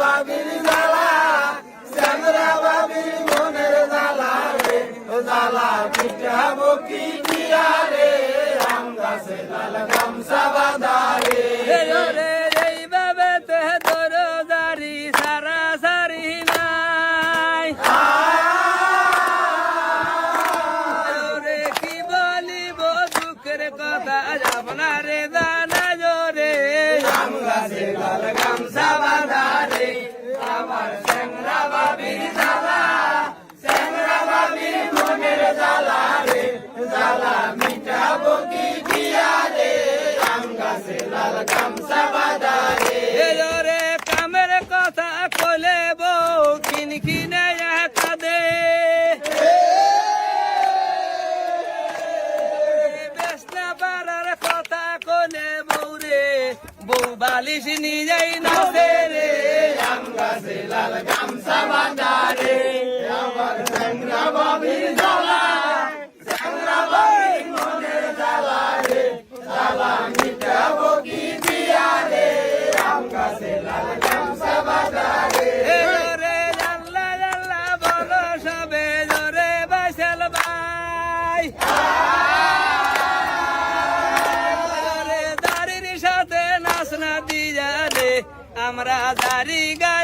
বাবির জ্বালা চ্যাংরা বাবির মনের জ্বালা রে। ও জ্বালা কি দিয়া রে আম গাছে লাল গামছা বাঁধা রে। রে এইভাবে তে তোর জারি সারা সারি নাই। রে কি বলিব দুঃখের কথা আপনারে জানা জোরে আম গাছে লাল গামছা বাঁধা রে আমার চ্যাংরা বাবির জ্বালা চ্যাংরা বাবির মনের জ্বালা রে জ্বালা মিটাবো কি দিয়া রে আম গাছে লাল গামছা বাঁধা রে রে কামের কথা কলে বউ কিন কিনে কাঁদে বেসনা পাড়ার কথা কলে বউ রে বউ বালিশ নিজেই না রে। আম গাছে লাল গামছা বাঁধা রে। নাচ না দিয়া রে আমরা দারি গায়া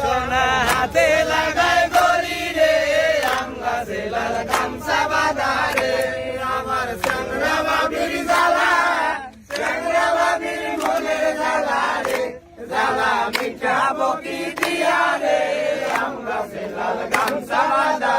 সোনা হাতে লাগায় গরি রে, আম গাছে লাল গামছা বাঁধা রে। আমার চ্যাংরা বাবির জ্বালা চ্যাংরা বাবির মনে জ্বালা রে। জ্বালা মিটাবো কি দিয়া রে, আম গাছে লাল গামছা বাঁধা